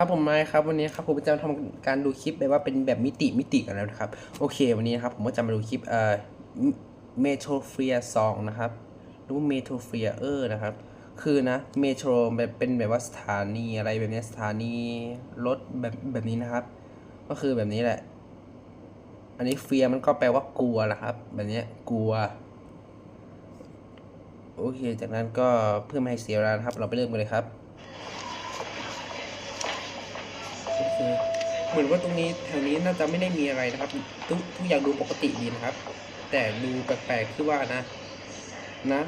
ครับผมไม้ครับวันนี้ครับผมจะทำการดูคลิปแบบว่าเป็นแบบมิติมิติกันแล้วนะครับโอเค วันนี้นะครับผมก็จะมาดูคลิปเอ่อเมโทรเฟียซองนะครับหรือว่าเมโทรเฟียเออร์นะครับคือนะเมโทรแบบเป็นแบบว่าสถานีอะไรแบบเนี้ยสถานีรถแบบแบบนี้นะครับ ก็คือแบบนี้แหละ อันนี้เฟียมันก็แปลว่ากลัวนะครับ แบบเนี้ยกลัวโอเค จากนั้นก็เพื่อไม่ให้เสียเวลาครับ เราไปเริ่มกันเลยครับ โอเหมือนว่าตรงนี้แถวนี้น่าจะไม่ได้มีอะไรนะครับ ทุกทุกอย่างดูปกติดีนะครับ แต่ดูแปลกๆคือว่านะ นะ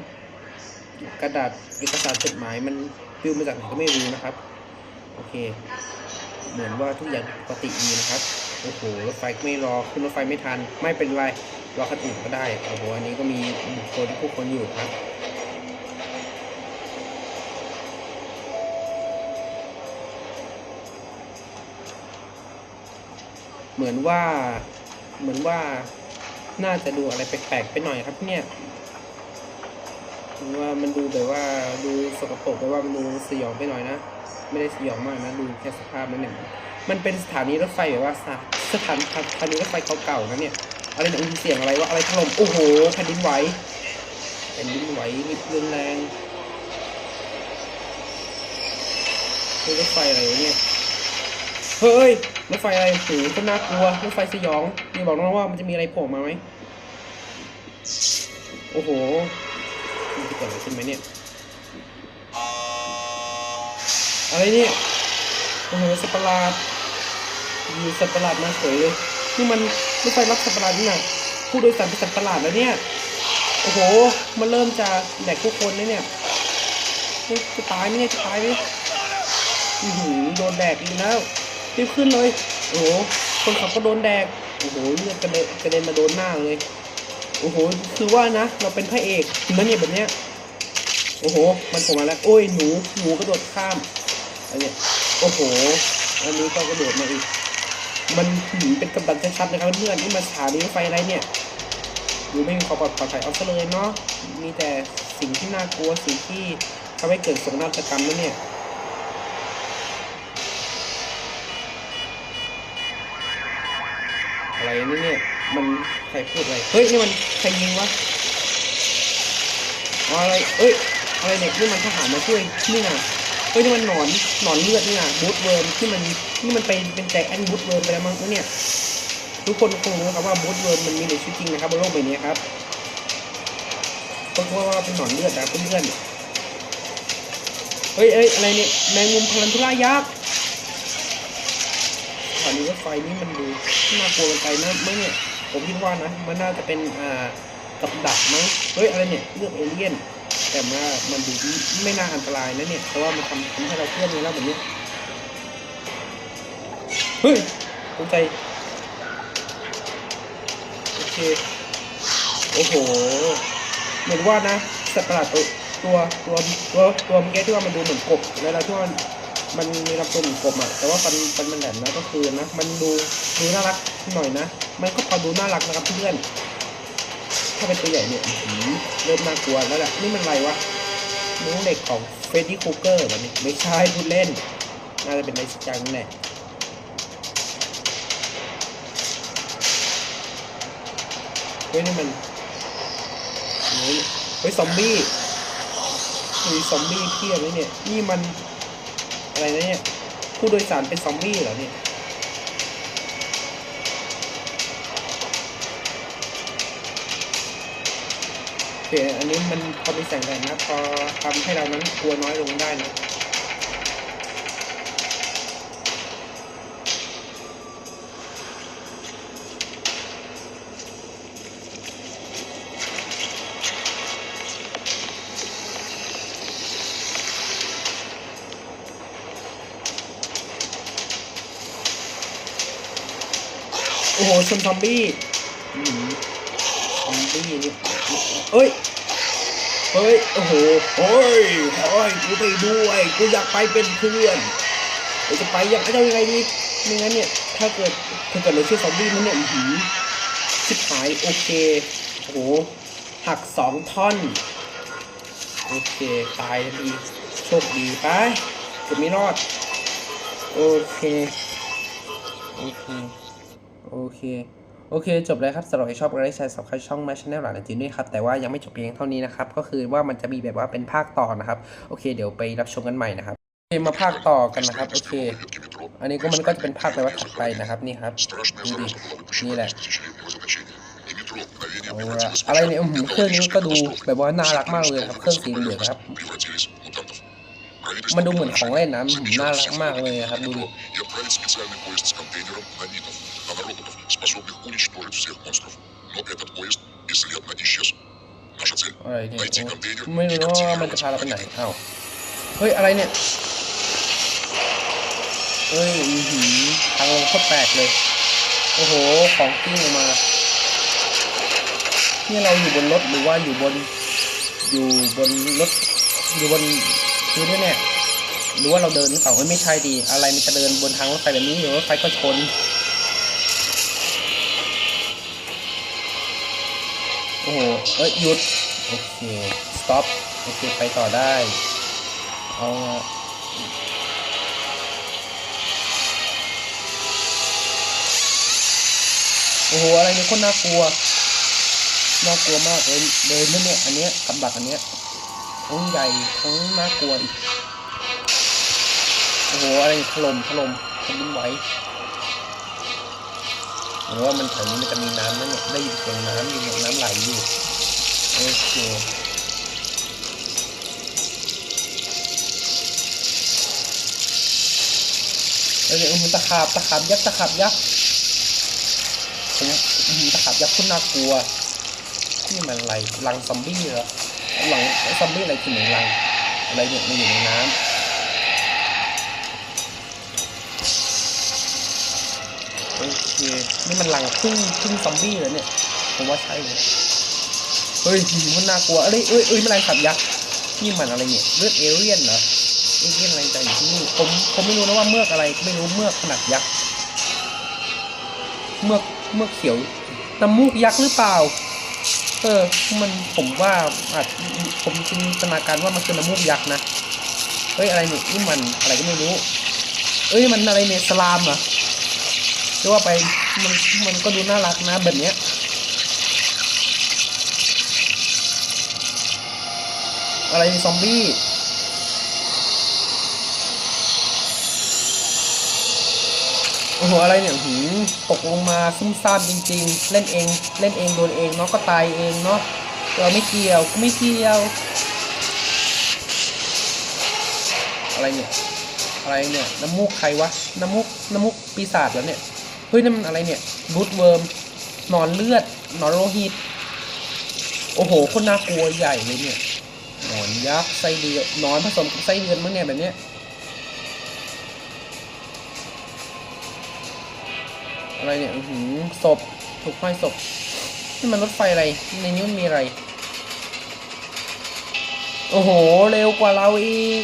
กระดาษเอกสารจดหมายมันปลิวมาจากไหนก็ไม่รู้นะครับ โอเค เหมือนว่าทุกอย่างปกติดีนะครับโอ้โหรถไฟไม่รอขึ้นรถไฟไม่ทัน ไม่เป็นไรรอคันอื่นก็ได้โอ้โหอันนี้ก็มีบุคคลผู้คนอยู่ครับ เหมือนว่า เหมือนว่า น่าจะดูอะไรแปลกๆไปหน่อยครับ เนี่ยเหมือนว่ามันดูแบบว่าดูสกปรกแบบว่ามันดูสยองไปหน่อยนะ ไม่ได้สยองมากนะดูแค่สภาพมันเนี่ยมันเป็นสถานีรถไฟแบบว่าสถานสถานีรถไฟเก่าๆนะเนี่ยอะไรเนี่ยมีเสียงอะไรว่าอะไรถล่มโอ้โหแผ่นดินไหวแผ่นดินไหวนิดรุนแรงรถไฟอะไรเนี่ยเฮ้ย รถไฟอะไรโหก็น่ากลัวรถไฟสยองนี่บอกน้องว่ามันจะมีอะไรโผล่มาไหมโอ้โหมันจะเกิดอะไรขึ้นไหมเนี่ยอะไรเนี่ยโอ้โหสัตว์ประหลาดอยู่สัตว์ประหลาดมาเฉยเลยนี่มันรถไฟรับสัตว์ประหลาดนี่นะผู้โดยสารเป็นสัตว์ประหลาดแล้วเนี่ยโอ้โหมันเริ่มจะแดกทุกคนเลยเนี่ยเฮ้ยจะตายไหมเนี่ยจะตายไหมอือหือโดนแดกอีกแล้ว รีบขึ้นเลย โอ้โห คนขับก็โดนแดก โอ้โหเลือดกระเด็นกระเด็นมาโดนหน้าเลย โอ้โห คือว่านะ เราเป็นพระเอกเห็นเนี่ยแบบเนี้ย โอ้โห มันผล่มาแล้ว โอ้ย หนู หนูกระโดดข้าม อันเนี้ย โอ้โห อันนี้ก็กระโดดมาอีก มันหืมเป็นกำลังชัดๆนะครับเพื่อนนี่มาสถานีไฟอะไรเนี่ยดูไม่มีความปลอดภัยเอาซะเลยเนาะ มีแต่สิ่งที่น่ากลัวสิ่งที่ทำให้เกิดโศกนาฏกรรมนั่นเนี่ย อะไรนี่เนี่ยมันใครพูดอะไรเฮ้ยนี่มันใครยิงวะอ๋ออะไรเอ้ยอะไรเนี่ยนี่มันทหารมาช่วยนี่นะเฮ้ยนี่มันหนอนหนอนเลือดนี่นะบูทเวิร์มที่มันนี่มันไปเป็นแจ็คแอนบูทเวิร์มไปแล้วมั้งเนี่ยทุกคนคงรู้นะครับว่าบูทเวิร์มมันมีในชีวิตจริงนะครับบนโลกใบนี้ครับก็เพราะว่าเป็นหนอนเลือดนะเพื่อนๆเฮ้ยเอ้ยอะไรเนี่ยแมงมุมพลันทุรายักษ์ สถาไฟนี่มันดูน่ากลัวเกินไปนะไม่เนี่ยผมคิดว่านะมันน่าจะเป็นอ่ากับดักมั้งเฮ้ยอะไรเนี่ยเรื่องเอเลี่ยน แต่ว่ามันดูไม่น่าอันตรายนะเนี่ยเพราะว่ามันทำทำให้เราเคลื่อนเลยแล้วแบบนี้เฮ้ยตกใจโอเคโอ้โหเหมือนว่านะสัตว์ประหลาดตัวตัวตัวตัวตัวเมื่อกี้ที่ว่ามันดูเหมือนกบแล้วเราที่ว่า มันมีลำตัวเหมือนกบอะแต่ว่าฟันฟันมันแหลมนะก็คือนะ มันดูดูน่ารักหน่อยนะ มันก็พอดูน่ารักนะครับเพื่อนถ้าเป็นตัวใหญ่เนี่ยอือเริ่มน่ากลัวแล้วแหละนี่มันอะไรวะน้องเด็กของเฟรดดี้คูเกอร์แบบนี้ไม่ใช่พูดเล่น น่าจะเป็นอะไรสักอย่างนี่แหละเฮ้ยนี่มันเฮ้ยเฮ้ยซอมบี้มีซอมบี้เพี้ยบเลยเนี่ย นี่มัน อะไรนะเนี่ย ผู้โดยสารเป็นซอมบี้เหรอเนี่ยโอเคอันนี้มันพอมีแสงแดดนะพอทำให้เรานั้นกลัวน้อยลงได้นะ อ้โหชนซอมบี้อื้อหือซอมบี้นี่เอ้ยเฮ้ยโอ้โหเฮ้ยเฮ้ยกูไปด้วยกูอยากไปเป็นเพื่อนเราจะไปยังไงจะยังไงดีไม่งั้นเนี่ยถ้าเกิดถ้าเกิดเราชื่อซอมบี้มันเนี่ยอื้อหือชิบหายโอเคโอ้โหหักสองท่อนโอเคตายทันทีโชคดีไปเกือบไม่รอดโอเคโอเค โอเคโอเค จบแล้วครับสำหรับใครชอบก็ได้แชร์สับใครช่องมาชแนลหลานจีนด้วยครับ แต่ว่ายังไม่จบเพียงเท่านี้นะครับ ก็คือว่ามันจะมีแบบว่าเป็นภาคต่อนะครับ โอเค เดี๋ยวไปรับชมกันใหม่นะครับโอเคมาภาคต่อกันนะครับ โอเค อันนี้ก็มันก็จะเป็นภาคไปว่าถัดไปนะครับนี่ครับดูดินี่แหละอะไรเนี่ยเครื่องนี้ก็ดูแบบว่าน่ารักมากเลยครับเครื่องสีเหลืองครับ มันดูเหมือนของเล่นนะน่ารักมากเลยครับดูดิไม่รู้ว่ามันจะพาเราไปไหนอ้าเฮ้ยอะไรเนี่ยเฮ้ยหืมทางลงโคตรแปลกเลย โอ้โห ของกิ้งมาเนี่ยเราอยู่บนรถหรือว่าอยู่บน อยู่บนรถ อยู่บนพื้นเนี่ย หรือว่าเราเดินหรือเปล่าเอ้ยไม่ใช่ดี อะไรมันจะเดินบนทางรถไฟแบบนี้เดี๋ยวรถไฟก็ชน โอ้โห เอ้ยหยุด โอเค stop โอเค ไปต่อได้ เอาโอ้โห อะไรเนี่ยคนน่ากลัว น่ากลัวมากเลยเลยนั่นเนี่ย อันเนี้ยกับดักอันเนี้ยทั้งใหญ่ทั้งน่ากลัวอีก โอ้โหอะไรถล่มถล่มแผ่นดินไหวหรือว่ามันแถวนี้มันจะมีน้ำนั่นเนี่ยได้ยินเสียงน้ำอยู่น้ำไหลอยู่โอเคเอ้ยมันตะขาบตะขาบยักษ์ตะขาบยักษ์ผมอื้อือตะขาบยักษ์คุณน่ากลัวนี่มันอะไรรังซอมบี้เหรอหลังซอมบี้อะไรคือหนึ่งรังอะไรเนี่ยมันอยู่ในน้ำ โอเคนี่มันรังพึ่งพึ่งซอมบี้เหรอเนี่ยผมว่าใช่เลยเฮ้ยมันน่ากลัวเอ้ยเอ้ยเอ้ยมันอะไรขับยักษ์นี่มันอะไรเนี่ยเลือดเอเลี่ยนเหรอเอเลี่ยนอะไรจอยู่ที่นี่ผมผมไม่รู้นะว่าเมือกอะไรไม่รู้เมือกขนาดยักษ์เมือกเมือกเขียวน้ำมูกยักษ์หรือเปล่า เออ มันผมว่าอาจผมจินตนาการว่ามันคือน้ำมูกยักษ์นะเฮ้ยอะไรเนี่ยนี่มันอะไรก็ไม่รู้เอ้ยมันอะไรเนี่ยสลามเหรอ รียกว่าไปมันมันก็ดูน่ารักนะแบบเนี้ยอะไรซอมบี้โอ้โหอะไรเนี่ยหืมตกลงมาซุ่มซ่ามจริง ๆ เล่นเอง เล่นเองโดนเองเนาะก็ตายเองเนาะเราไม่เกี่ยวก็ไม่เกี่ยว อะไรเนี่ยอะไรเนี่ยน้ำมูกใครวะน้ำมูกน้ำมูกปีศาจแล้วเนี่ย เฮ้ยนั่นมันอะไรเนี่ยรูทเวิร์มหนอนเลือดหนอนโลหิต โอ้โหคนน่ากลัวใหญ่เลยเนี่ยหนอนยักษ์ไส้เดือนหนอนผสมกับไส้เดือนมั้งเนี่ยแบบเนี้ยอะไรเนี่ยหือศพถูกห้อยศพนี่มันรถไฟอะไร ในนี้มันมีอะไร โอ้โห เร็วกว่าเราอีก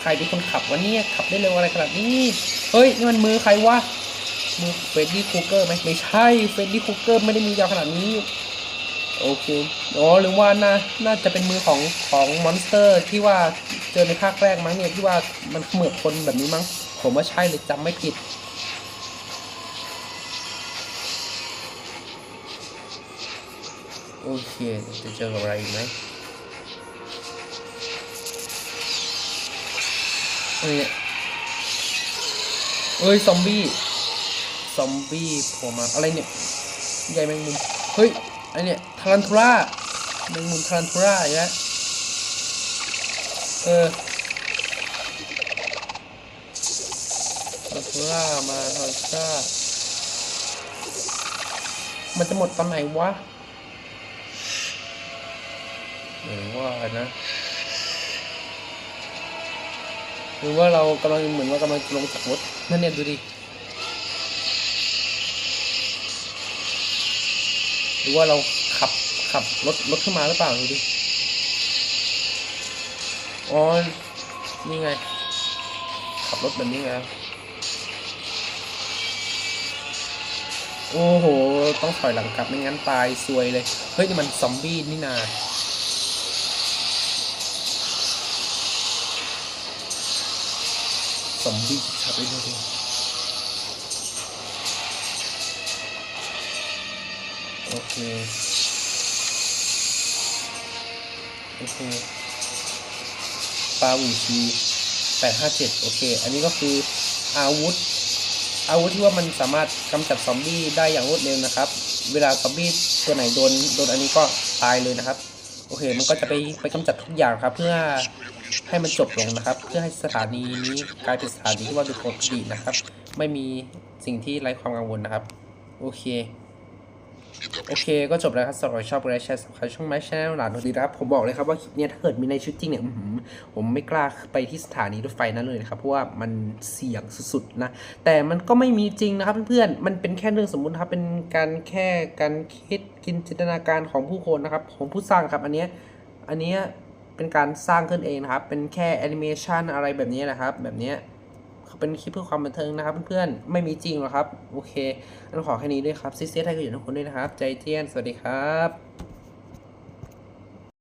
ใครเป็นคนขับวะเนี่ย ขับได้เร็วอะไรขนาดนี้ เฮ้ย นี่มันมือใครวะ มือเฟรดดี้คูเกอร์ไหมไม่ใช่ เฟรดดี้คูเกอร์ไม่ได้มียาวขนาดนี้ โอเค อ๋อ หรือว่าน่า น่าจะเป็นมือของของมอนสเตอร์ที่ว่าเจอในภาคแรกมั้งเนี่ยที่ว่ามันเหมือบคนแบบนี้มั้ง ผมว่าใช่เลยจำไม่ผิดโอเค จะเจอกับอะไรอีกไหมเอ้ย เอ้ย ซอมบี้ ซอมบี้โผล่มา อะไรเนี่ย ใหญ่แมงมุม เฮ้ยไอเนี่ยทารันทูล่าแมงมุมทารันทูล่าอีกแล้วเออทารันทูล่ามาทารันทูล่ามันจะหมดตอนไหนวะหรือว่านะ หรือว่าเรากำลังเหมือนว่ากำลังลงจากรถนั่นเนี่ยดูดิหรือว่าเราขับขับรถรถขึ้นมาหรือเปล่าดูดิอ๋อนี่ไง ขับรถแบบนี้ไงโอ้โห ต้องถอยหลังกลับไม่งั้นตายซวยเลย เฮ้ยนี่มันซอมบี้นี่นา ซอมบี้ชัดเลยดูดโอเค โอเคปาวูชีแปดห้าเจ็ดโอเค อันนี้ก็คืออาวุธ อาวุธที่ว่ามันสามารถกำจัดซอมบี้ได้อย่างรวดเร็วนะครับ เวลาซอมบี้ตัวไหนโดนโดนอันนี้ก็ตายเลยนะครับ โอเค มันก็จะไปไปกำจัดทุกอย่างครับ เพื่อ ให้มันจบลงนะครับ เพื่อให้สถานีนี้กลายเป็นสถานีที่ว่าดูปกตินะครับ ไม่มีสิ่งที่ไร้ความกังวลนะครับ โอเค โอเค ก็จบแล้วครับสำหรับชอบไลค์แชร์สำคัญช่องไม้แชร์หลานโนดีนะครับ ผมบอกเลยครับว่าคลิปนี้ถ้าเกิดมีในชุดจริงเนี่ยผมไม่กล้าไปที่สถานีรถไฟนั้นเลยนะครับ เพราะว่ามันเสี่ยงสุดๆนะ แต่มันก็ไม่มีจริงนะครับเพื่อนๆ มันเป็นแค่เรื่องสมมุติครับ เป็นการแค่การคิดกินจินตนาการของผู้คนนะครับ ของผู้สร้างครับ อันเนี้ย อันเนี้ย เป็นการสร้างขึ้นเองนะครับ เป็นแค่แอนิเมชันอะไรแบบนี้นะครับ แบบนี้เป็นคลิปเพื่อความบันเทิงนะครับ เพื่อนๆ ไม่มีจริงหรอกครับ โอเคงั้นขอแค่นี้ด้วยครับซีเซียไทยก็อยู่ทุกคนด้วยนะครับ ใจเจียน สวัสดีครับ